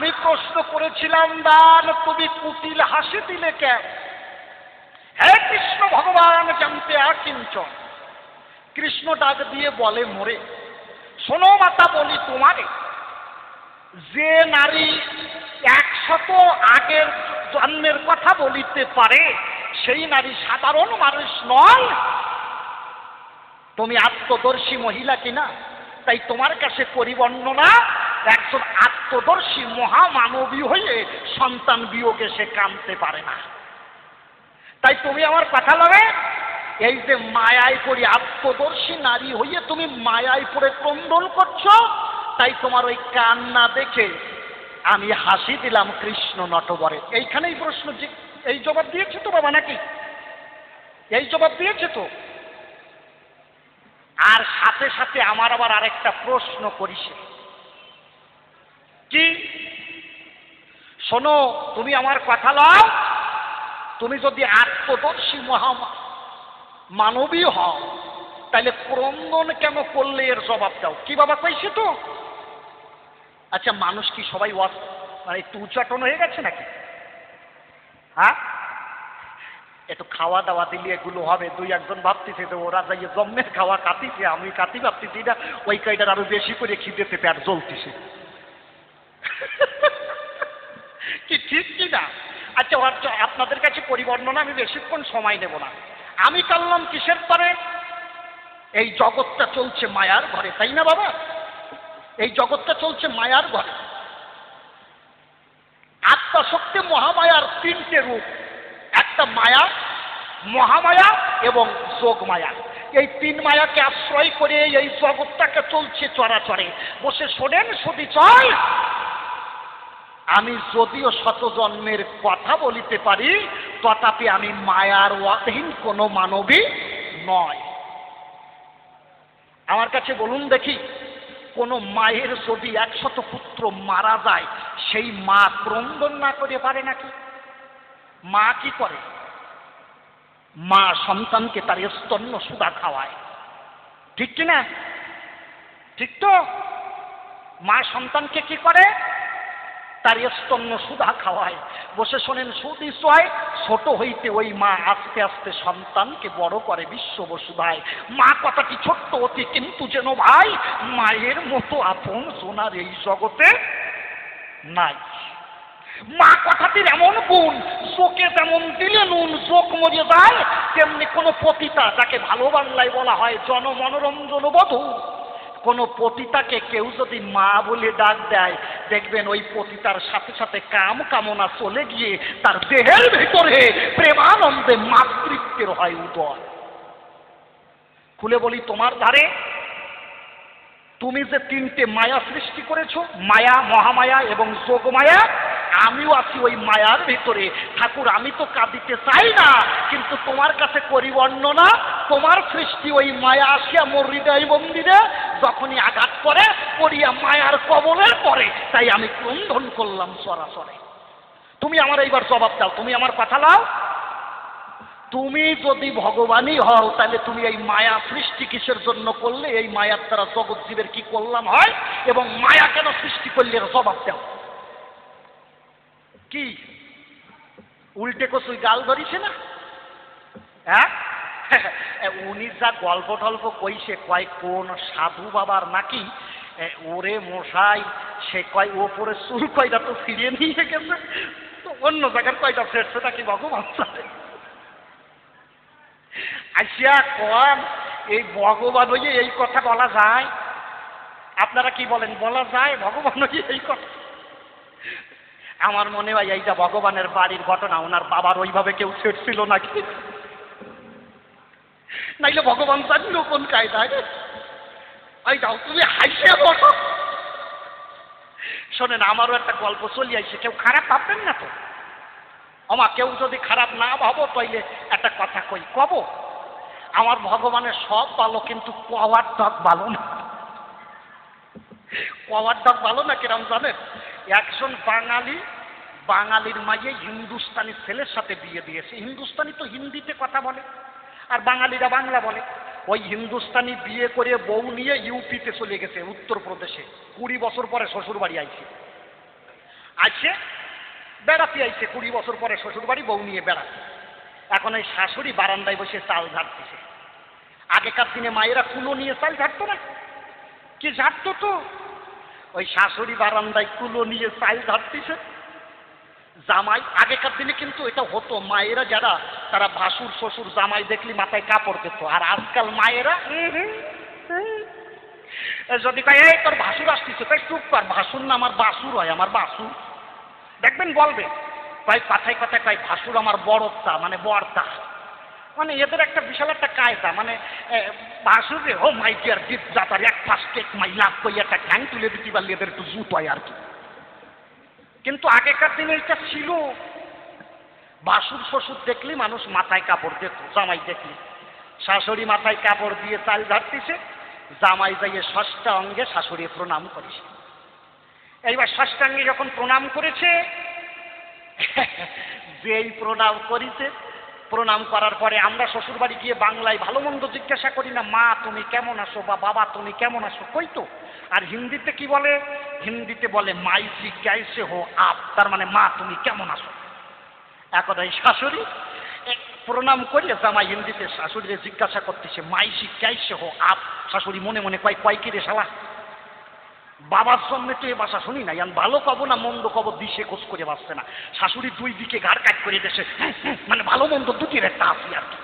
আমি প্রশ্ন করেছিলাম, দান তুমি কুটিল হাসি দিলে কেন হে কৃষ্ণ ভগবান, জানতে আকিঞ্চন কৃষ্ণ ডাক দিয়ে বলে, মোরে, শোনো মাতা বলি তোমারে, যে নারী একশত আগের জন্মের কথা বলিতে পারে, সেই নারী সাধারণ মানুষ নয়। তুমি আত্মদর্শী মহিলা কিনা, তাই তোমার কাছে পরিবর্ণনা একজন আত্মদর্শী মহামানবী হয়ে সন্তান বিয়োগে সে কানতে পারে না। তাই তুমি আমার কথা লবে? এই যে মায়ায় পড়ি আত্মদর্শী নারী হইয়ে তুমি মায়ায় পড়ে ক্রন্দন করছ, তাই তোমার ওই কান্না দেখে আমি হাসি দিলাম কৃষ্ণ নটবরে। এইখানেই প্রশ্ন এই জবাব দিয়েছে তো বাবা নাকি? এই জবাব দিয়েছে তো? আর সাথে সাথে আমার আবার আরেকটা প্রশ্ন করিছে কি? শোনো, তুমি আমার কথা লও। তুমি যদি আত্মদর্শী মহা মানবী হও তাহলে ক্রন্দন কেন করলে এর জবাব দাও? কি বাবা কইছে তো? আচ্ছা মানুষ কি সবাই ওয়াস মানে একটু উচ্চাটন হয়ে গেছে নাকি? হ্যাঁ? একটু খাওয়া দাওয়া দিলে এগুলো হবে, দুই একজন ভাবতেছে যে ওরা যাইয়ে জন্মের খাওয়া কাটিছে, আমি কাটি ভাবতেছি না ওই কাইটার আরও বেশি করে খিদেতে পেট জ্বলতেছে। কি ঠিক কি না? আচ্ছা আচ্ছা, আপনাদের কাছে পরিবর্ণনা আমি বেশিক্ষণ সময় নেব না। আমি কাললাম কিসের পরে এই জগৎটা চলছে মায়ার ঘরে তাই না বাবা? এই জগৎটা চলছে মায়ার ঘরে। আত্মাশক্তি মহামায়ার তিনটে রূপ একটা মায়া মহামায়া এবং যোগ মায়া এই তিন মায়াকে আশ্রয় করে এই জগৎটাকে চলছে চরাচরে। বসে শোনেন সদি চল আমি যদিও শত জন্মের কথা বলিতে পারি, তথাপি আমি মায়ার অধীন কোনো মানবী নয়। আমার কাছে বলুন দেখি, কোনো মায়ের যদি একশত পুত্র মারা যায়, সেই মা ক্রন্দন না করে পারে নাকি? মা কি করে? মা সন্তানকে তার স্তন্য সুদা খাওয়ায়। ঠিক কি না ঠিক তো? মা সন্তানকে কি করে? তার স্তন্য সুধা খাওয়ায়। বসে শোনেন সুদি সোয় ছোট হইতে ওই মা আস্তে আস্তে সন্তানকে বড় করে বিশ্ব বসুধায় মা কথাটি ছোট্ট অতি, কিন্তু যেন ভাই, মায়ের মতো আপন সোনার এই জগতে নাই। মা কথাটির এমন গুণ, চোখে তেমন দিলে নুন, চোখ মরে যায়, তেমনি কোনো পতিতা যাকে ভালো বাংলায় বলা হয় জনমনোরঞ্জন বধূ কোনো পতিতাকে কেউ যদি মা বলে ডাক দেয়, দেখবেন ওই পতিতার সাথে সাথে কাম কামনা চলে গিয়ে তার দেহের ভিতরে প্রেমানন্দে মাতৃত্বের হয় উদয়। খুলে বলি তোমার ধারে, তুমি যে তিনটে মায়া সৃষ্টি করেছ, মায়া, মহামায়া এবং যোগমায়া আমিও আছি ওই মায়ার ভিতরে। ঠাকুর, আমি তো কাঁদিতে চাই না, কিন্তু তোমার কাছে করি বর্ণনা তোমার সৃষ্টি ওই মায়া আসিয়া মোর হৃদয় মন্দিরে যখনই আঘাত করে, পড়িয়া মায়ার কবলের পরে। তাই আমি ক্রন্দন করলাম সরাসরি। তুমি আমার এইবার জবাব দাও, তুমি আমার কথা লাও তুমি যদি ভগবানই হও, তাহলে তুমি এই মায়া সৃষ্টি কিসের জন্য করলে? এই মায়ার দ্বারা জগৎ জীবের কি কল্যাণ হয়? এবং মায়া কেন সৃষ্টি করলে? জবাব দাও। কি? উল্টে কসুই গাল ধরিছে না? হ্যাঁ? উনি যা গল্প টল্প কইছে, কয় কোন সাধু বাবার নাকি? ওরে মশাই, সে কয় ওপরে চুল কয়টা তো ফিরিয়ে নিয়ে গেছে। তো অন্য জায়গার কয়টা ফেরছে নাকি ভগবান আসিয়া কন, এই ভগবান হইয়ে এই কথা বলা যায়? আপনারা কি বলেন, বলা যায়? ভগবান হইয়ে এই কথা আমার মনে হয় এইটা ভগবানের বাড়ির ঘটনা, ওনার বাবার ওইভাবে কেউ ছেড়ছিল নাকি? নাইলে ভগবান জানলো কোন কায়দায়। এই যাও, তুমি হাসিয়া বলো শোনেন, আমারও একটা গল্প চলি আইছে কেউ খারাপ ভাববেন না তো? আমা কেউ যদি খারাপ না ভাবো, তাইলে একটা কথা কই, কব? আমার ভগবানের সব ভালো, কিন্তু কওয়ার ডগ ভালো না। কওয়ার ডগ ভালো না কিরম জানেন? একজন বাঙালি, বাঙালির মাঝে হিন্দুস্তানি ছেলের সাথে বিয়ে দিয়েছে। হিন্দুস্তানি তো হিন্দিতে কথা বলে, আর বাঙালিরা বাংলা বলে। ওই হিন্দুস্তানি বিয়ে করে বউ নিয়ে ইউপিতে চলে গেছে, উত্তরপ্রদেশে। কুড়ি বছর পরে শ্বশুর বাড়ি আইছে আসছে বেড়াতে আইছে। কুড়ি বছর পরে শ্বশুর বাড়ি বউ নিয়ে বেড়াতে এখন এই শাশুড়ি বারান্দায় বসে চাল ঝাড়তেছে। আগেকার দিনে মায়েরা কুলো নিয়ে চাল ঝাড়তো না। কি ঝাড়তো তো? ওই শাশুড়ি বারান্দায় কুলো নিয়ে চাল ঝাড়তেছে। জামাই আগেকার দিনে কিন্তু এটা হতো মায়েরা যারা তারা ভাসুর শ্বশুর জামাই দেখলি মাথায় কাপড় দিত আর আজকাল মায়েরা। যদি কয় এই তোর ভাসুর আসতেছে তাই চুপ কর ভাসুর না আমার বাসুর হয় আমার বাসুর। দেখবেন বলবে কয় কথায় কথায় কয় ভাসুর আমার বড়তা মানে বর্তা মানে এদের একটা বিশাল একটা কায়দা মানে এ, হো মাই ডিয়ার দিপ জাতার এক ফার্স্ট টেক মাই লাভ কই একটা ঠ্যাং তুলে দিতে পারলে এদের একটু জুত হয় আর কি। কিন্তু আগেকার দিনে এটা ছিল। বাসুর শ্বশুর দেখলি মানুষ মাথায় কাপড় দিত জামাই দেখলি। শাশুড়ি মাথায় কাপড় দিয়ে চাল ঝাড়তিছে জামাই যাইয়ে ষষ্ঠা অঙ্গে শাশুড়ি প্রণাম করেছে। এইবার ষষ্ঠাঙ্গে যখন প্রণাম করেছে যেই প্রণাম করিছে প্রণাম করার পরে আমরা শ্বশুর বাড়ি গিয়ে বাংলায় ভালো মন্দ জিজ্ঞাসা করি না, মা, তুমি কেমন আছো? বা বাবা, তুমি কেমন আছো? কই তো? আর হিন্দিতে কি বলে? হিন্দিতে বলে মাইসি ক্যাইসে হো আপ। তার মানে মা, তুমি কেমন এখন এই শাশুড়ি প্রণাম করিয়ে জামাই হিন্দিতে শাশুড়িরে জিজ্ঞাসা করতেছে মাইসি ক্যাইসে হো আপ? শাশুড়ি মনে মনে কয় কয় কিরে শালা? বাবার সামনে তো এ বাসা শুনি না ইয়ান ভালো কব না, মন্দ কব দিশে খোঁজ করে বাঁচছে না। শাশুড়ি দুই দিকে ঘাড় কাট করে দেশে মানে ভালো মন্দ দুটির একটা আসি আর কি।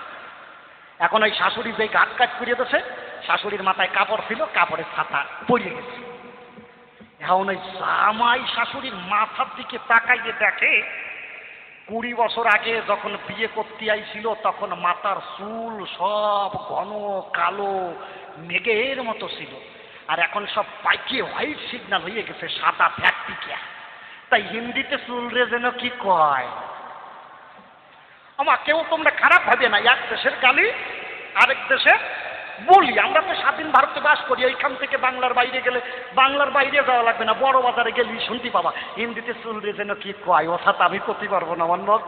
এখন ওই শাশুড়ি যে ঘাট কাট করে দেছে শাশুড়ির মাথায় কাপড় ছিল, কাপড়ের ছাতা পড়িয়ে গেছে। এখন ওই জামাই শাশুড়ির মাথার দিকে তাকাইয়ে দেখে, কুড়ি বছর আগে যখন বিয়ে করতে আইছিল, তখন মাথার চুল সব ঘন, কালো, মেঘের মতো ছিল। আর এখন সব পাইকে হোয়াইট সিগন্যাল হয়ে গেছে, সাদা ফ্যাক্টিকিয়া তাই হিন্দিতে চুল রে যেন কি কয়? আমার কেউ তোমরা খারাপ ভাবে না, এক দেশের গালি, আরেক দেশে বলি। আমরা তো স্বাধীন ভারতে বাস করি, এইখান থেকে বাংলার বাইরে গেলে বাংলার বাইরে যাওয়া লাগবে না, বড় বাজারে গেলে শুনতে পাবা। হিন্দিতে চুল রে যেন কি কয়? সাথে আমি করতে পারব না, আমার নখ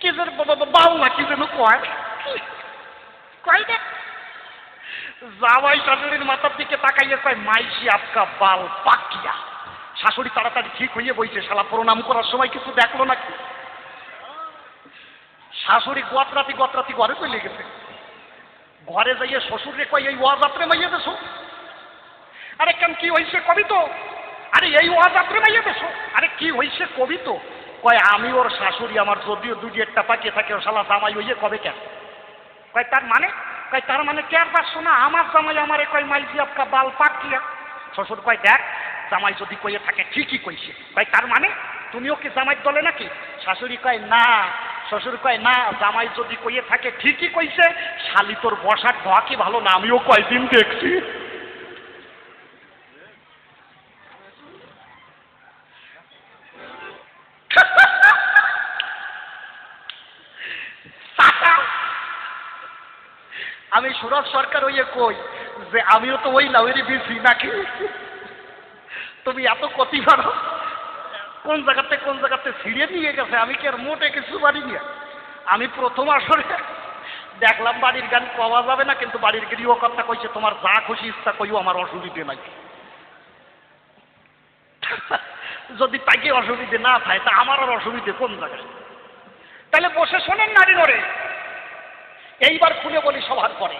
কি যেন বাউলা কি যেন কয়? কয় না জামাই শাশুড়ির মাথার দিকে তাকাইয়ে কয় মাইসি আপকা বাল পাকিয়া? শাশুড়ি তাড়াতাড়ি ঠিক হইয়ে বইছে, শালা, প্রণাম করার সময় কিছু দেখল নাকি? শাশুড়ি গতরাতি গতরাতি ঘরে চলে গেছে। ঘরে যাইয়ে শ্বশুরে কয়, এই ওয়াজাত্রে মাইয়ে দেছো? আরে কেন, কি হয়েছে কবি তো? আরে, এই ওয়াজাত্রে মাইয়ে দেছো? আরে, কি হয়েছে কবি তো? কয়, আমি ওর শাশুড়ি আমার যদিও দুটি একটা পাকিয়ে থাকে শালা জামাই হইয়ে কবে কেন? কয়, তার মানে? কয়, তার মানে কে পারছ শোনা, আমার জামাই আমারে কয় মাইজি আপকা বাল পাকিয়া শ্বশুর কয়, দেখ, জামাই যদি কইয়ে থাকে, ঠিকই কইছে। কয়, তার মানে তুমিও কি জামাই দলে নাকি? শাশুড়ি কয়, না। শ্বশুর কয়, না, জামাই যদি কইয়ে থাকে, ঠিকই কইছে। শালি তোর বসার ধোয়া কি ভালো না, আমিও কয়দিন দেখছি টাটা আমি সুরজ সরকার হইয়ে কই যে আমিও তো ওই লাউয়েরই বিজি নাকি? তুমি এত কতি পারো কোন জায়গাতে কোন জায়গাতে ছিঁড়ে নিয়ে গেছে? আমি কি আর মোটে কিছু পারি না আমি প্রথম আসরে দেখলাম বাড়ির গান পাওয়া যাবে না, কিন্তু বাড়ির গৃহকর্তা কইছে, তোমার যা খুশি ইচ্ছা কইও, আমার অসুবিধে নাই। যদি তাকে অসুবিধে না থাকে, তা আমার আর অসুবিধে কোন জায়গায়? তাহলে বসে শোনেন নারী নড়ে। এইবার খুলে বলি সবার পরে।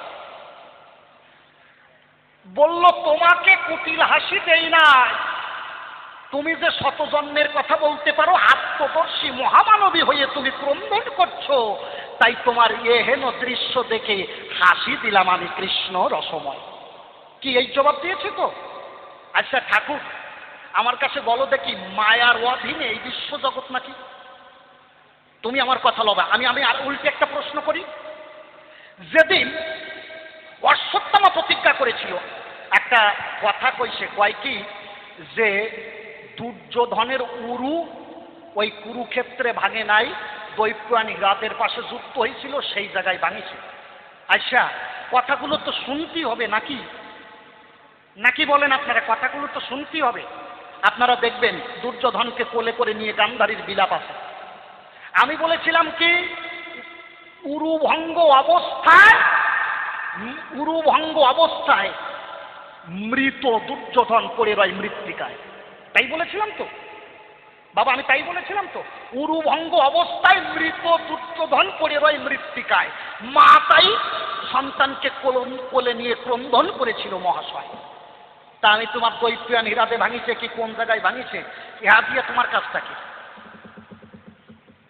বলল, তোমাকে কুটিল হাসি দেই নাই। তুমি যে শতজন্মের কথা বলতে পারো, আত্মদর্শী মহামানবী হয়ে তুমি ক্রন্দন করছ। তাই তোমার এহেন দৃশ্য দেখে হাসি দিলাম আমি কৃষ্ণ রসময়। কি এই জবাব দিয়েছে তো? আচ্ছা ঠাকুর, আমার কাছে বলো দেখি, মায়ার অধীনে এই বিশ্ব জগৎ নাকি? তুমি আমার কথা লবা। আমি আমি আর উল্টে একটা প্রশ্ন করি। যেদিন অশ্বত্থামা প্রতিজ্ঞা করেছিল। একটা কথা কইছে কয় কি? যে দুর্যোধনের উরু ওই কুরুক্ষেত্রে ভাঙে নাই, দৈপ্রাণী রাতের পাশে যুক্ত হয়েছিল, সেই জায়গায় ভাঙিছে। আচ্ছা কথাগুলো তো শুনতেই হবে নাকি? নাকি বলেন আপনারা, কথাগুলো তো শুনতেই হবে। আপনারা দেখবেন দুর্যোধনকে কোলে করে নিয়ে গান্ধারীর বিলাপ আছে। আমি বলেছিলাম কি? উরুভঙ্গ অবস্থায় উরুভঙ্গ অবস্থায় মৃত দুর্যোধন পড়ে রয় মৃত্তিকায়। তাই বলেছিলাম তো? বাবা, আমি তাই বলেছিলাম তো? উরুভঙ্গ অবস্থায় মৃত দুর্যোধন পড়ে রয় মৃত্তিকায়। মা তাই সন্তানকে কোল- নিয়ে ক্রন্দন করেছিল মহাশয়। তা আমি তোমার দৈত্যান হীরাতে ভাঙিছে কি? কোন জায়গায় ভাঙিছে? ইহা দিয়ে তোমার কাজটা কি?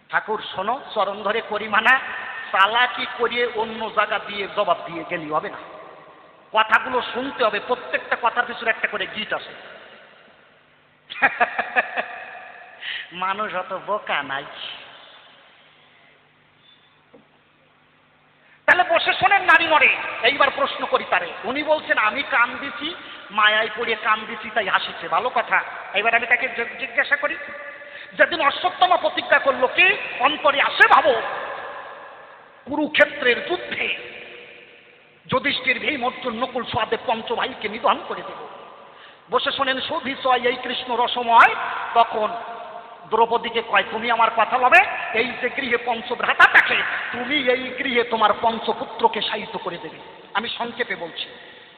ঠাকুর, শোনো, চরণ ধরে করি মানা চালাকি করিয়ে অন্য জায়গা দিয়ে জবাব দিয়ে গেলি হবে না। কথাগুলো শুনতে হবে, প্রত্যেকটা কথার পিছনে একটা করে গীত আছে। মানুষ অত বোকা নাই। তাহলে বসে শোনেন নারী মরে, এইবার প্রশ্ন করি তারে। উনি বলছেন, আমি কান দিছি, মায়ায় পড়ে কান দিছি, তাই হাসিছে ভালো কথা। এবার আমি তাকে জিজ্ঞাসা করি, যেদিন অশ্বত্থমা প্রতিজ্ঞা করল কি? অন্তরে আসে ভাবো। কুরুক্ষেত্রের যুদ্ধে যুধিষ্ঠির ভীম অর্জুন নকুল সোয়াদে পঞ্চভাইকে নিধন করে দেব বসে শোনেন সধি সয় এই কৃষ্ণ রসময়, তখন দ্রৌপদীকে কয়, তুমি আমার কথা বলে এই যে গৃহে পঞ্চভ্রাতা থাকে তুমি এই গৃহে তোমার পঞ্চপুত্রকে সাহিত্য করে দেবে। আমি সংক্ষেপে বলছি।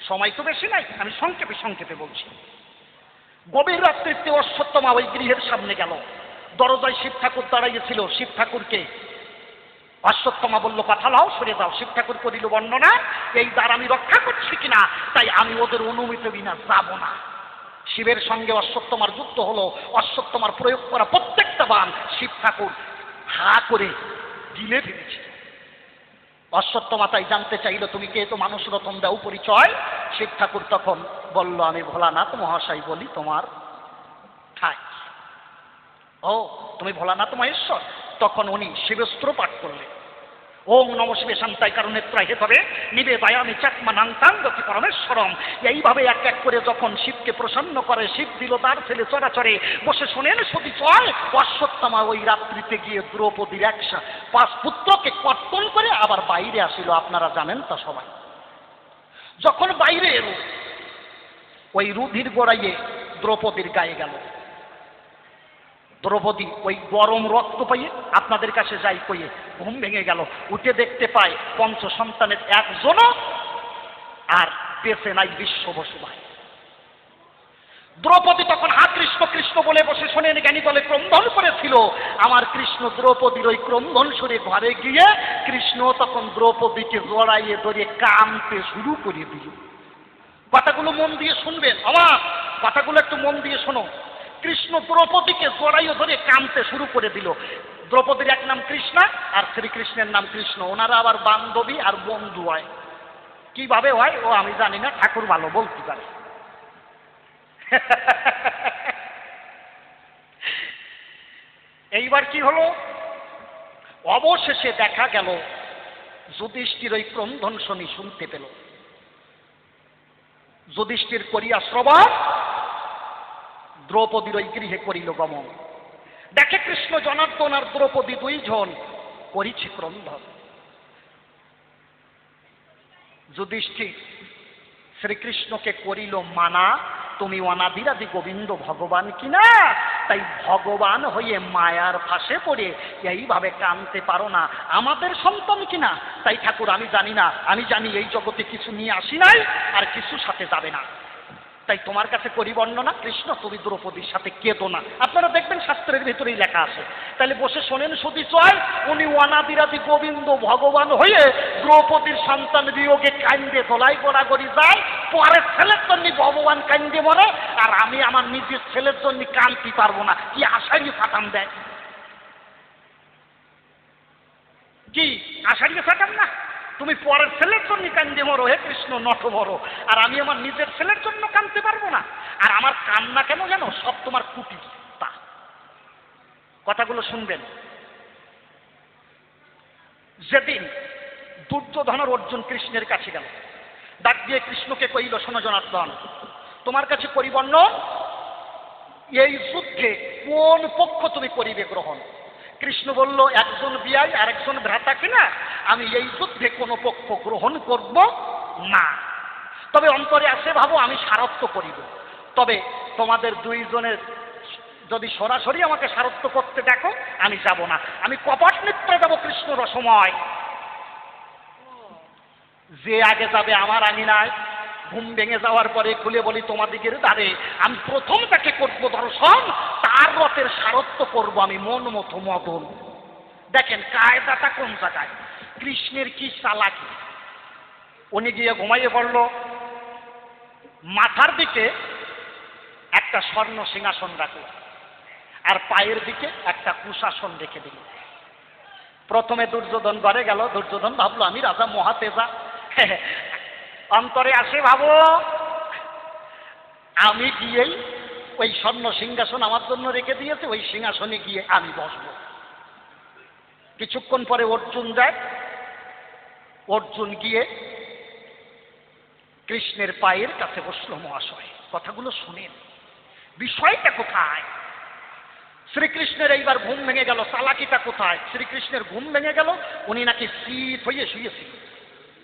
সময় তো বেশি নাই, আমি সংক্ষেপে সংক্ষেপে বলছি। গভীর রাত্রিতে অশ্বত্থমা ওই গৃহের সামনে গেল। দরজায় শিব ঠাকুর দাঁড়াইয়েছিল শিব ঠাকুরকে অশ্বত্থমা বলল কথা লাও সরে দাও শিব ঠাকুর করিল বর্ণনা, এই দ্বার আমি রক্ষা করছি কিনা, তাই আমি ওদের অনুমতি বিনা যাব না। শিবের সঙ্গে অশ্বত্থমার যুক্ত হলো, অশ্বত্থমার প্রয়োগ করা প্রত্যেকটা বান শিব ঠাকুর হা করে গিলে ফেলেছে অশ্বত্থমা তাই জানতে চাইল, তুমি কে? তো মানুষ রতন দাও পরিচয়। শিব ঠাকুর তখন বলল, আমি ভোলানাথ মহাশয় বলি তোমার ঠাই। ও, তুমি ভোলানাথ মহেশ্বর? তখন উনি শিবস্ত্র পাঠ করলেন। ওম নম শিবে শান্তাই কারণে ত্রাহে তবে নিবে দয়ামি চাকমা নান্তাং গতি পরমেশ্বরম। এইভাবে এক এক করে যখন শিবকে প্রসন্ন করে, শিব দিল তার ছেলে চরাচরে। বসে শোনেন সতী চয় অশ্বত্থমা ওই রাত্রিতে গিয়ে দ্রৌপদীর একসা পাঁচ পুত্রকে কর্তন করে আবার বাইরে আসিল। আপনারা জানেন তা সবাই। যখন বাইরে এলো, ওই রুধির গোড়াইয়ে দ্রৌপদীর গায়ে গেল। দ্রৌপদী ওই গরম রক্ত পাইয়ে আপনাদের কাছে যাই কইয়ে, ঘুম ভেঙে গেল। উঠে দেখতে পায় পঞ্চ সন্তানের একজনও আর বেঁচে নাই বিশ্ব বসুভাই দ্রৌপদী তখন হা কৃষ্ণ কৃষ্ণ বলে বসে শোনেন, জ্ঞানী বলে ক্রন্দন করেছিল। আমার কৃষ্ণ দ্রৌপদীর ওই ক্রন্দন সুরে ঘরে গিয়ে কৃষ্ণ তখন দ্রৌপদীকে জড়াইয়ে ধরে কামতে শুরু করে দিল। কথাগুলো মন দিয়ে শুনবেন আমার কথাগুলো একটু মন দিয়ে শোনো। কৃষ্ণ দ্রৌপদীকে জড়াইয়ে ধরে কামতে শুরু করে দিল। দ্রৌপদীর এক নাম কৃষ্ণা আর শ্রীকৃষ্ণের নাম কৃষ্ণ। ওনারা আবার বান্ধবী আর বন্ধু হয়। কীভাবে হয়? ও আমি জানি না, ঠাকুর ভালো বলতে পারে। এইবার কি হলো? অবশেষে দেখা গেল, যুধিষ্ঠির ওই ক্রন্দন শনি শুনতে পেল। যুধিষ্ঠির করিয়া শ্রবণ দ্রৌপদীর ওই গৃহে করিল গমন। দেখে কৃষ্ণ জনার্দন আর দ্রৌপদী দুইজন করিছে ক্রন্দন যুধিষ্ঠির, শ্রীকৃষ্ণকে করিল মানা, তুমি অনাদিরাদি গোবিন্দ ভগবান কিনা? তাই ভগবান হয়ে মায়ার ফাঁসে পড়ে এইভাবে কানতে পারো না। আমাদের সন্তান কিনা? তাই ঠাকুর, আমি জানি না। আমি জানি এই জগতে কিছু নিয়ে আসি নাই, আর কিছু সাথে যাবে না। তাই তোমার কাছে করি বর্ণনা কৃষ্ণ তুমি দ্রৌপদীর সাথে কেতো না। আপনারা দেখবেন শাস্ত্রের ভিতরেই লেখা আছে। তাহলে বসে শোনেন সতী চয়, উনি অনাদিরাদি গোবিন্দ ভগবান হয়ে দ্রৌপদীর সন্তান বিয়োগে কান্দে তোলাই গড়াগড়ি যায়, পরের ছেলের জন্য ভগবান কান্দে মরে, আর আমি আমার নিজের ছেলের জন্য কানতে পারব না। কি আশারি ফাটান দেয়? কি আষাঢ়িয়ে ফাটান না? তুমি পরের ছেলের জন্য কান্দে মরো, হে কৃষ্ণ নট মরো। আর আমি আমার নিজের ছেলের জন্য কানতে পারব না। আর আমার কান্না কেন জানো? সব তোমার কুটি তা। কথাগুলো শুনবেন। যেদিন দুর্যোধনের অর্জুন কৃষ্ণের কাছে গেল। ডাক দিয়ে কৃষ্ণকে কইল শোনো জনার্দন, তোমার কাছে পরিবর্ণ এই যুদ্ধে কোন পক্ষ তুমি করিবে গ্রহণ? কৃষ্ণ বলল, একজন বিয়াই আর একজন ভ্রাতা কিনা? আমি এই যুদ্ধে কোনো পক্ষ গ্রহণ করব না। তবে অন্তরে আসে ভাবো, আমি সারত্ব করিব। তবে তোমাদের দুইজনের যদি সরাসরি আমাকে সারত্ব করতে দেখো, আমি যাব না। আমি কপট নৃত্য যাব কৃষ্ণ রসময় যে আগে যাবে, আমার আমি ঘুম ভেঙে যাওয়ার পরে খুলে বলি তোমাদিগের দ্বারে আমি প্রথম তাকে করব দর্শন, তার রথের সারত্ব করব আমি মন মতো মদন দেখেন, কায়দাটা কোন জায়গায়? কৃষ্ণের কি চালাকি উনি গিয়ে ঘুমাইয়ে পড়ল। মাথার দিকে একটা স্বর্ণ সিংহাসন রাখল আর পায়ের দিকে একটা কুশাসন রেখে দিল। প্রথমে দুর্যোধন ঘরে গেল, দুর্যোধন ভাবলো, আমি রাজা মহাতেজা। অন্তরে আসে ভাবো। আমি গিয়েই ওই স্বর্ণ সিংহাসন আমার জন্য রেখে দিয়েছে, ওই সিংহাসনে গিয়ে আমি বসবো। কিছুক্ষণ পরে অর্জুন যায়। অর্জুন গিয়ে কৃষ্ণের পায়ের কাছে বসল মহাশয়। কথাগুলো শুনেন। বিষয়টা কোথায়? শ্রীকৃষ্ণের এইবার ঘুম ভেঙে গেল, চালাকিটা কোথায়? শ্রীকৃষ্ণের ঘুম ভেঙে গেল, উনি নাকি শীত হয়ে শুয়েছিল।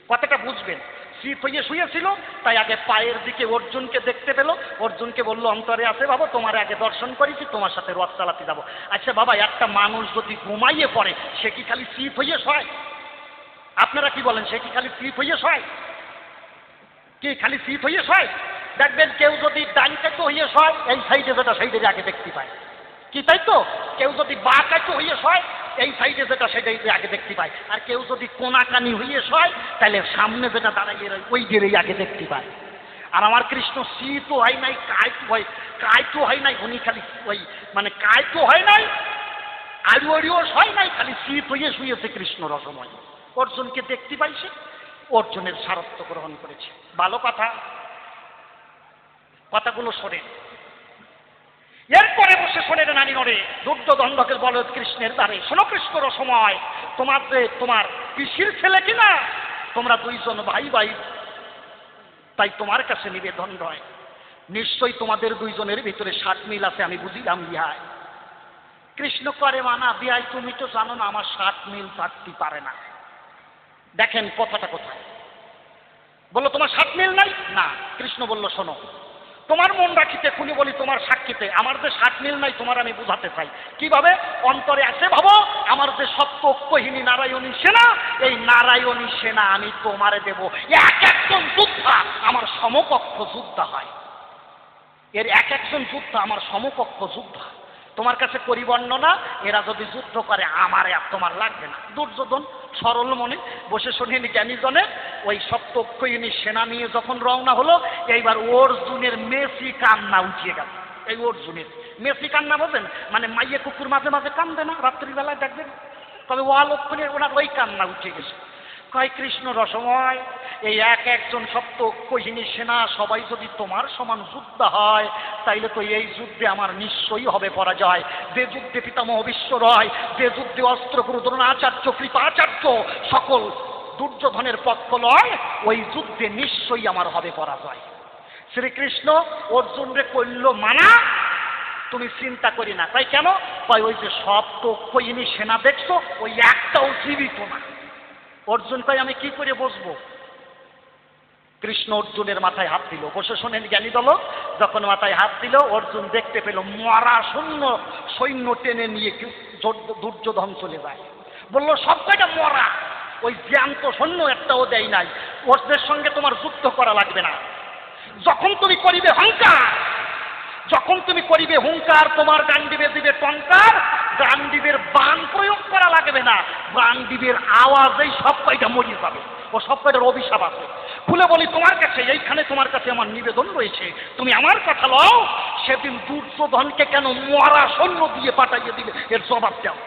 কথাটা বুঝবেন। শীত হয়ে শুয়েছিল, তাই আগে পায়ের দিকে অর্জুনকে দেখতে পেল। অর্জুনকে বলল, অন্তরে আছে বাবা, তোমার আগে দর্শন করেছি, তোমার সাথে রথ চালাতে যাব। আচ্ছা বাবা, একটা মানুষ যদি ঘুমাইয়ে পড়ে, সে কি খালি শীত হয়ে শয়? আপনারা কি বলেন, সে কি খালি শীত হয়ে শয়? কি খালি শীত হয়ে শয়? দেখবেন, কেউ যদি ডান কাটো হয়ে শয়, এই সাইডে যেটা সাইডে আগে দেখতে পায়। কি তাই তো? কেউ যদি বা কাটো হয়ে শয় এই সাইডে যেটা, সেটাই আগে দেখতে পায় আর কেউ যদি কোনাকানি হয়ে শয়, তাহলে সামনে যেটা দাঁড়াইয়ে রয় ওই দিকেই আগে দেখতে পায় আর আমার কৃষ্ণ শীতও হয় নাই কায়টু হয় কায়টু হয় নাই, উনি খালি ওই মানে কায়টু হয় নাই আলু আড়িও হয় নাই, খালি শীত হয়ে শুয়েছে কৃষ্ণ রসময় অর্জুনকে দেখতে পাইছে অর্জুনের সারত্ব গ্রহণ করেছে। ভালো কথা। কথাগুলো শোনেন। এরপরে বসে শোনে নারী নড়ে দুর্যোধনকে বল কৃষ্ণের দ্বারে। শোনো কৃষ্ণর সময়, তোমার যে তোমার পিসির ছেলে কিনা, তোমরা দুইজন ভাই ভাই, তাই তোমার কাছে নিবেদন রয়। নিশ্চয়ই তোমাদের দুইজনের ভিতরে ষাট মিল আছে, আমি বুঝিলাম বিহায় কৃষ্ণ করে, মানা বিহাই তুমি তো জানো না, আমার ষাট মিল থাকতে পারে না। দেখেন কথাটা কোথায়? বলল, তোমার ষাট মিল নাই? না, কৃষ্ণ বলল, শোনো তোমার মন রাখিতে খুনি বলি তোমার সাক্ষীতে। আমার যে ষাট মিল নাই, তোমার আমি বুঝাতে চাই। কীভাবে? অন্তরে আছে ভাবো, আমার যে সত্য ঐক্যহীনী নারায়ণী সেনা, এই নারায়ণী সেনা আমি তোমারে দেব। এক একজন যোদ্ধা আমার সমকক্ষ যোদ্ধা হয়। এর এক একজন যোদ্ধা আমার সমকক্ষ যোদ্ধা। তোমার কাছে করি বর্ণনা এরা যদি যুদ্ধ করে, আমার আর তোমার লাগবে না। দুর্যোধন সরল মনে বসে শোনেন জ্ঞানীজনে ওই সপ্তক্ষয়িনী সেনা নিয়ে যখন রওনা হলো, এইবার অর্জুনের মেসি কান্না উঠিয়ে গেল। এই অর্জুনের মেসি কান্না বোঝেন? মানে মাইয়ে কুকুর মাঝে মাঝে কান্দে না, রাত্রিবেলায় দেখবেন? তবে ওয়ালক্ষণে ওনার ওই কান্না উঠে গেছে। কয় কৃষ্ণ রসময়, এই এক একজন সপ্ত কহিনী সেনা, সবাই যদি তোমার সমান যুদ্ধ হয়, তাইলে তো এই যুদ্ধে আমার নিশ্চয়ই হবে পরাজয়। যে যুদ্ধে পিতামহ বিশ্ব রয়, যে যুদ্ধে অস্ত্রগুরু দ্রোণাচার্য কৃপাচার্য সকল দুর্যোধনের পক্ষ লয়, ওই যুদ্ধে নিশ্চয়ই আমার হবে পরাজয়। শ্রীকৃষ্ণ অর্জুনরে করল মানা, তুমি চিন্তা করি না তাই কেন? কয়, ওই যে সপ্ত কহিনী সেনা দেখছ, ওই একটাও জীবিত না। অর্জুন কয় আমি কি করে বসবো? কৃষ্ণ অর্জুনের মাথায় হাত দিল। বসে শোনেন জ্ঞানী দল, যখন মাথায় হাত দিল, অর্জুন দেখতে পেল, মরা শূন্য সৈন্য টেনে নিয়ে দুর্যোধন চলে যায়। বলল, সব কয়টা মরা? ওই জ্যান্ত সৈন্য একটাও দেয় নাই। ওদের সঙ্গে তোমার যুদ্ধ করা লাগবে না। যখন তুমি করিবে হংকার যখন তুমি করিবে হুঙ্কার, তোমার গান্ডিবে দিবে টঙ্কার গান্ডিবের বান প্রয়োগ করা লাগবে না। গান্ডিবের আওয়াজেই সব কয়টা মরিয়ে যাবে। ও সব কয়টার অভিশাপ আছে। খুলে বলি তোমার কাছে, এইখানে তোমার কাছে আমার নিবেদন রয়েছে। তুমি আমার কথা লও, সেদিন দুর্যোধনকে কেন মরা সৈন্য দিয়ে পাঠাইয়ে দিলে? এর জবাব দাও।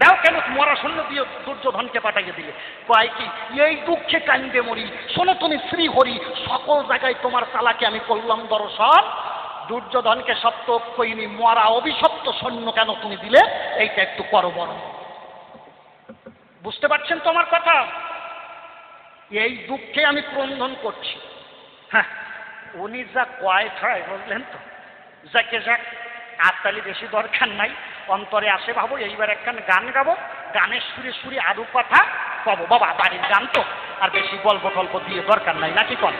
দাও কেন মরা সৈন্য দিয়ে দুর্যোধনকে পাঠাইয়ে দিলে? কয় কি, এই দুঃখে কান্দে মরি। শোনো তুমি শ্রী হরি সকল জায়গায় তোমার চালাকে আমি করলাম দর্শন। দুর্যোধনকে সপ্ত কইনি মরা অভিশপ্ত সৈন্য কেন তুমি দিলে? এইটা একটু করো বড় বুঝতে পারছেন তো আমার কথা? এই দুঃখে আমি ক্রন্দন করছি। হ্যাঁ উনি যা কয় ঠায়, বুঝলেন তো? যাকে যাক, আর তাহলে বেশি দরকার নাই। অন্তরে আসে ভাবো এইবার একখান গান গাবো। গানের সুরে সুরে আরও কথা কব। বাবা, বাড়ির গান তো, আর বেশি গল্প টল্প দিয়ে দরকার নাই, নাকি কন?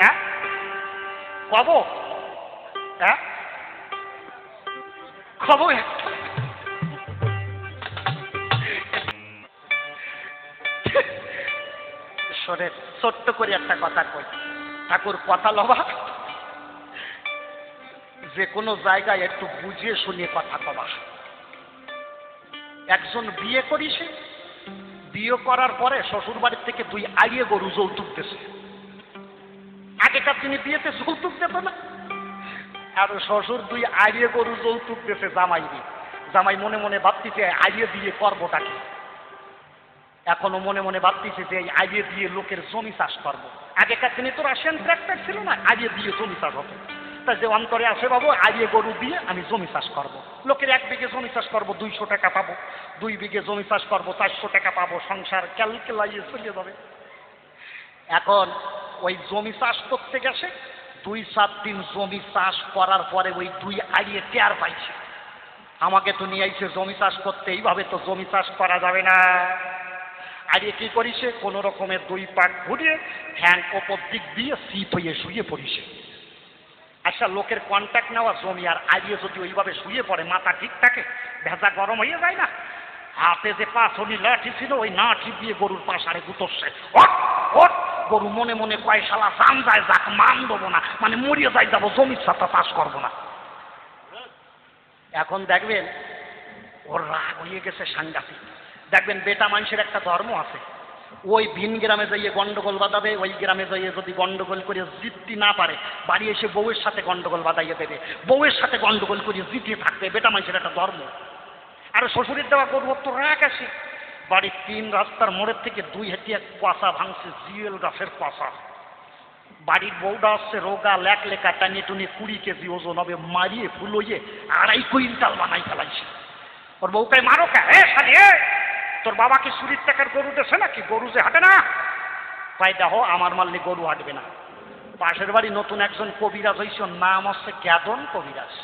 হ্যাঁ? কব? হ্যাঁ? একটা শোনেন ছোট্ট করে একটা কথা কই। ঠাকুর কথা লবা। যে কোনো জায়গায় একটু বুঝিয়ে শুনিয়ে কথা কবা। একজন বিয়ে করিছে বিয়ে করার পরে শ্বশুর বাড়ির থেকে দুই আইয়ে গরু যৌতুক দিছে আগেকার দিনে বিয়েতে যৌতুক দিত না। আর শ্বশুর দুই আইয়ে গরু যৌতুক জামাই দিয়ে জামাই মনে মনে ভাবতেছে আইয়ে দিয়ে করবোটাকে এখনও মনে মনে ভাবতেছে যে, এই আইয়ে দিয়ে লোকের জমি চাষ করব। আগেকার দিনে তো রাশিয়ান ট্র্যাক্টর ছিল না? আইয়ে দিয়ে জমি চাষ হতো। তা যে অন্তরে আসে, বাবু আইয়ে গরু দিয়ে আমি জমি চাষ করব। লোকের এক বিঘে জমি চাষ করব, দুইশো টাকা পাবো। দুই বিঘে জমি চাষ করব, চারশো টাকা পাবো। সংসার ক্যালকেলাইয়ে চলে যাবে। এখন ওই জমি চাষ করতে গেছে দুই সাত দিন জমি চাষ করার পরে ওই দুই আড়িয়ে টের পাইছে। আমাকে তো নিয়ে আইছে, জমি চাষ করতে এইভাবে তো জমি চাষ করা যাবে না। আড়িয়ে কি করিছে? কোন রকমের দুই পাক ঘুরিয়ে ফ্যান ওপর দিক দিয়ে সিপ হয়ে শুয়ে পড়িছে। আচ্ছা লোকের কন্ট্যাক্ট নেওয়া জমি আর আড়িয়ে যদি ওইভাবে শুয়ে পড়ে, মাথা ঠিক থাকে, ভেজা গরম হয়ে যায় না? হাতে যে পাঁচনি লাঠি ছিল, ওই লাঠি দিয়ে গরুর পাশারে গুতোচ্ছে। ওট ওট! গরু মনে মনে কয়, শালা জান যায় যাক, মান দেবো না। মানে মরিয়ে যাই যাব, জমির সাথে চাষ করব না। এখন দেখবেন, ওর রাগ হয়ে গেছে সাংঘাতিক। দেখবেন, বেটা মানুষের একটা ধর্ম আছে। ওই ভিন গ্রামে যাইয়ে গন্ডগোল বাঁধাবে, ওই গ্রামে যাইয়ে যদি গন্ডগোল করে জিততে না পারে, বাড়ি এসে বউয়ের সাথে গন্ডগোল বাঁধাইয়ে দেবে। বউয়ের সাথে গন্ডগোল করে জিতিয়ে থাকবে, বেটা মানুষের একটা ধর্ম। আর শ্বশুরের দেওয়া ওর তো রাগ আসে বাড়ির তিন রাস্তার মোড়ের থেকে দুই হেঁটিয়া কুয়াশা ভাঙছে জিএল গাছের কুয়াশা। বাড়ির বউটা আসছে রোগা লেক লেখা টানিয়ে টুনি কুড়ি কেজি ওজন হবে, মারিয়ে ফুলইয়ে আড়াই কুইন্টাল বানাই ফেলাইছে। ওর বউকে মারো কে? তোর বাবাকে চুরির টাকার গরু দেছে নাকি? গরু যে হাঁটে না? তাই দেখো, আমার মারলে গরু হাঁটবে না। পাশের বাড়ি নতুন একজন কবিরাজ হয়েছে নাম হচ্ছে জ্ঞাদন কবিরাজ।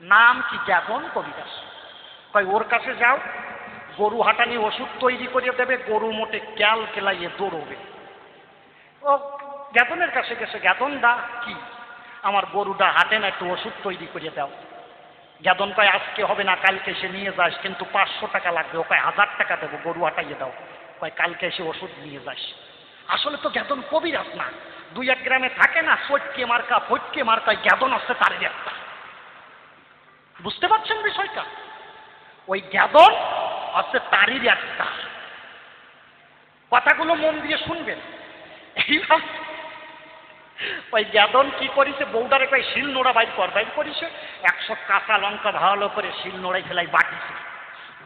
নাম কি জ্ঞাদন কবিরাজ? তাই ওর কাছে যাও গরু হাঁটানি ওষুধ তৈরি করে দেবে, গরু মোটে ক্যাল কেলাইয়ে দৌড়বে। ও জ্ঞাতনের কাছে গেছে, জ্ঞাতন দা, কি? আমার গরুটা হাঁটে না, একটু ওষুধ তৈরি করে দাও। জ্ঞাতন কয়, আজকে হবে না, কালকে এসে নিয়ে যাস, কিন্তু পাঁচশো টাকা লাগবে। ও কয়, হাজার টাকা দেবো, গরু হাঁটাইয়ে দাও। কয়, কালকে এসে ওষুধ নিয়ে যাস। আসলে তো জ্ঞাতন কবিরাজ না। দুই এক গ্রামে থাকে না, ফটকে মার্কা, ফটকে মার্কায় জ্ঞাতন আসছে তারই একটা। বুঝতে পারছেন বিষয়টা? ওই জ্ঞাতন আসছে তারই একটা কথাগুলো মন দিয়ে শুনবেন। ওই জ্ঞাদন কি করিছে বৌদারে কই শিল নোড়া বাইর কর, বাইর করিছে। একশো কাঁচা লঙ্কা ভালো করে শিল নোড়াই ফেলাই বাটিছে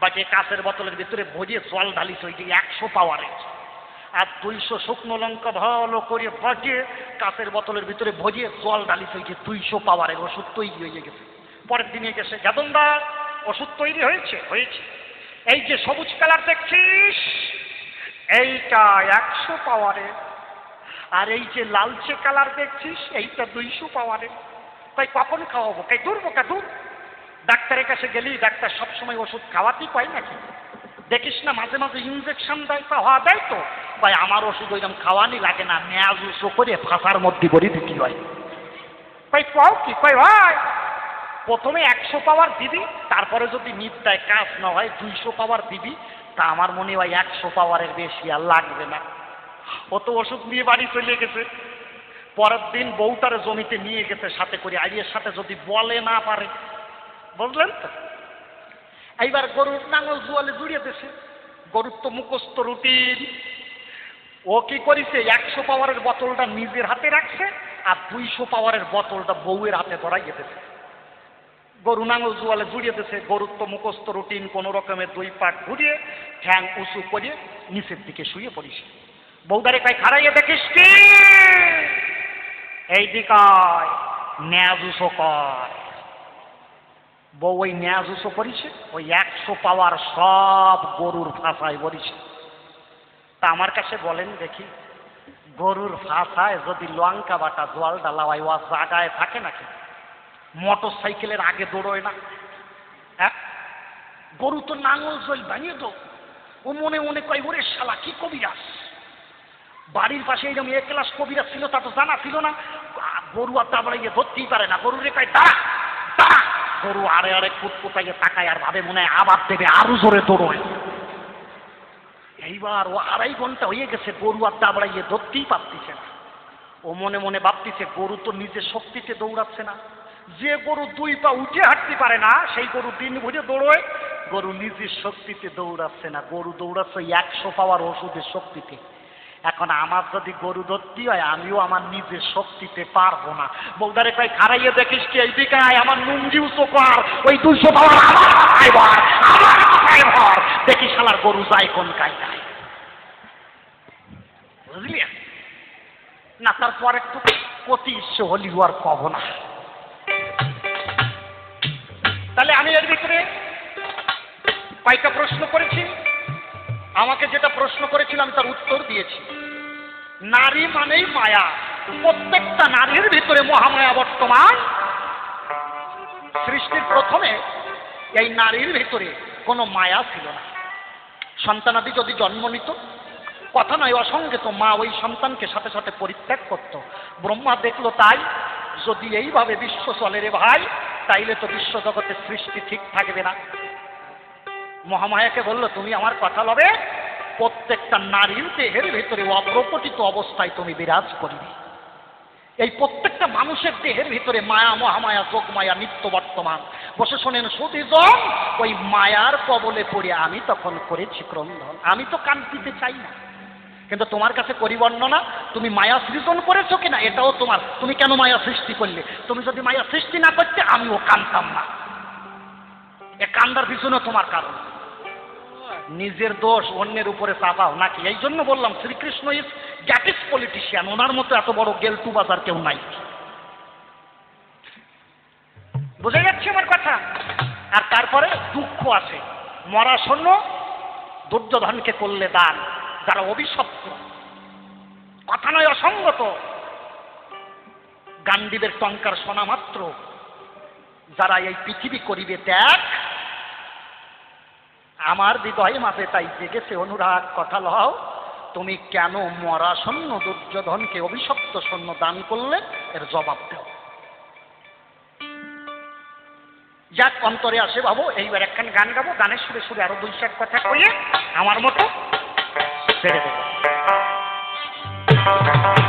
বাকি কাঁচের বোতলের ভিতরে ভরিয়ে জল ঢালিছে ওই যে একশো পাওয়ারে আর দুইশো শুকনো লঙ্কা ভালো করে বাজিয়ে কাঁচের বোতলের ভিতরে ভরিয়ে জল ঢালিছে ওই যে দুইশো পাওয়ারের ওষুধ তৈরি হয়ে গেছে। পরের দিনে গেছে জ্ঞাদনদা ওষুধ তৈরি হয়েছে? হয়েছে। এই যে সবুজ কালার দেখছিস? এইটা একশো পাওয়ারের আর এই যে লালচে কালার দেখছিস, এইটা দুইশো পাওয়ারের তাই কখন খাওয়াবো? তাই দূর বোকা, দূর। ডাক্তারের কাছে গেলি, ডাক্তার সবসময় ওষুধ খাওয়াতেই পাই নাকি? দেখিস না, মাঝে মাঝে ইঞ্জেকশন দেয় তা হওয়া দেয় তো। ভাই আমার ওষুধ ওইরকম খাওয়ানি লাগে না মেয়াজ উঁচু করে ফাঁসার মধ্যে করে দিতে হয়। তাই পাও কি? কয় ভাই! প্রথমে একশো পাওয়ার দিবি, তারপরে যদি নিত্যায় কাজ না হয় দুইশো পাওয়ার দিবি, তা আমার মনে হয় একশো পাওয়ারের বেশি আর লাগবে না। ও তো ওষুধ নিয়ে বাড়ি চলে গেছে। পরের দিন বউটার জমিতে নিয়ে গেছে সাথে করে, আইয়ের সাথে যদি বলে না পারে। বুঝলেন তো? এইবার গরুর নাঙল জুয়ালে জুড়িয়ে দিয়েছে গরুর তো মুখস্থ রুটিন। ও কি করেছে? একশো পাওয়ারের বোতলটা নিজের হাতে রাখছে আর দুইশো পাওয়ারের বোতলটা বউয়ের হাতে ধরাই গেছে গরু নাঙল জুয়ালে জুড়িয়ে দিয়েছে, গরুর তো মুখস্থ রুটিন, কোনো রকমের দুই পাক ঘুরিয়ে ঠ্যাং উঁচু করে নিচের দিকে শুয়ে পড়িস। বৌদারে কয় খারাইয়ে দেখিস কি? এই দিকায় ন্যাজ উঁচু কর। বউ ওই ন্যাজ উঁচু করিছে ওই একশো পাওয়ার সব গরুর ফাঁসায় বলিছে তা আমার কাছে বলেন দেখি, গরুর ফাঁসায় যদি লঙ্কা বাটা জল ডালাওয়াই ওয়া জাগায় থাকে নাকি? মোটর সাইকেলের আগে দৌড়োয় না। হ্যাঁ? গরু তো নাঙল জল ভাঙিয়ে দো ও মনে মনে কয়, ওরে শালা, কি কবিরাস বাড়ির পাশে এইরকম এ ক্লাস কবিরাস ছিল, তা তো জানা ছিল না। গরু আর তারপরে ইয়ে ধরতেই পারে না। গরু কয়, দাঁড়া দাঁড়া। গরু আরে আরে কুটকুটাইয়ে তাকায় আর ভাবে মনে হয় আবার দেবে, আরও জোরে দৌড়োয়। এইবার ও আড়াই ঘণ্টা হয়ে গেছে গরু আর দাবড়াইয়ে ধরতেই পারতিছে না। ও মনে মনে ভাবতিছে, গরু তো নিজের শক্তিতে দৌড়াচ্ছে না। যে গরু দুই পা উঠে হাঁটতে পারে না, সেই গরু দিন ভুজে দৌড়োয়। গরু নিজের শক্তিতে দৌড়াচ্ছে না। গরু দৌড়াচ্ছে একশো পাওয়ার ওষুধের শক্তিতে। এখন আমার যদি গরু ধরতে হয়, আমিও আমার নিজের শক্তিতে পারব না। বৌদারে কয়, খারাইয়ে দেখিস কি এই দিকে আয়, আমার নুঙ্গি উঁচু কর ওই দুইশো পাওয়ার আমার মাথায় ভর, আমার মাথায় ভর। দেখি শালার গরু যায় কোন কায়দায়। বুঝলি? না, তারপর একটু প্রতি ইচ্ছে হলি আর কব না। তাহলে আমি এর ভিতরে কয়েকটা প্রশ্ন করেছি। আমাকে যেটা প্রশ্ন করেছিল, আমি তার উত্তর দিয়েছি। নারী মানেই মায়া। প্রত্যেকটা নারীর ভিতরে মহামায়া বর্তমান। সৃষ্টির প্রথমে এই নারীর ভিতরে কোনো মায়া ছিল না। সন্তানাদি যদি জন্ম নিত, কথা নয় অসঙ্গে তো মা ওই সন্তানকে সাথে সাথে পরিত্যাগ করত। ব্রহ্মা দেখল তাই, যদি এইভাবে বিশ্ব চলে রে ভাই তাইলে তো বিশ্ব জগতের সৃষ্টি ঠিক থাকবে না। মহামায়াকে বলল, তুমি আমার কথা লবে? প্রত্যেকটা নারীর দেহের ভেতরে অপ্রকটিত অবস্থায় তুমি বিরাজ করবে। এই প্রত্যেকটা মানুষের দেহের ভিতরে মায়া, মহামায়া, যোগমায়া, নিত্য বর্তমান। বসে শোনেন সুদীজন ওই মায়ার কবলে পড়ে আমি তখন করেছি ক্রন্দন। আমি তো কান দিতে চাই না। কিন্তু তোমার কাছে করি বর্ণনা তুমি মায়া সৃজন করেছ কিনা এটাও তোমার। তুমি কেন মায়া সৃষ্টি করলে? তুমি যদি মায়া সৃষ্টি না করতে, আমিও কানতাম না। এ কান্দার পিছনে তোমার কারণ। নিজের দোষ অন্যের উপরে চাপাও নাকি? এই জন্য বললাম, শ্রীকৃষ্ণ ইজ গ্যাটিস পলিটিশিয়ান। ওনার মতো এত বড় গেলটু বাজার কেউ নাই। বুঝে যাচ্ছে আমার কথা? আর তারপরে দুঃখ আছে। মরা শূন্য দুর্যোধনকে করলে দান। যারা অভিশপ্ত কথা নয় অসঙ্গত। গান্ডীদের টঙ্কার শোনা মাত্র। যারা এই পৃথিবী করিবে ত্যাগ, আমার হৃদয় মাঝে তাই জেগেছে অনুরাগ। কথা লও, তুমি কেন মরাসন্ন দুর্যোধনকে অভিশপ্ত সৈন্য দান করলে? এর জবাব দেও। যাক, অন্তরে আসে বাবু, এইবার একখান গান গাবো, গানের সুরে সুরে আরও দুই চার কথা কইয়ে আমার মতো ছেড়ে দেবো। thank you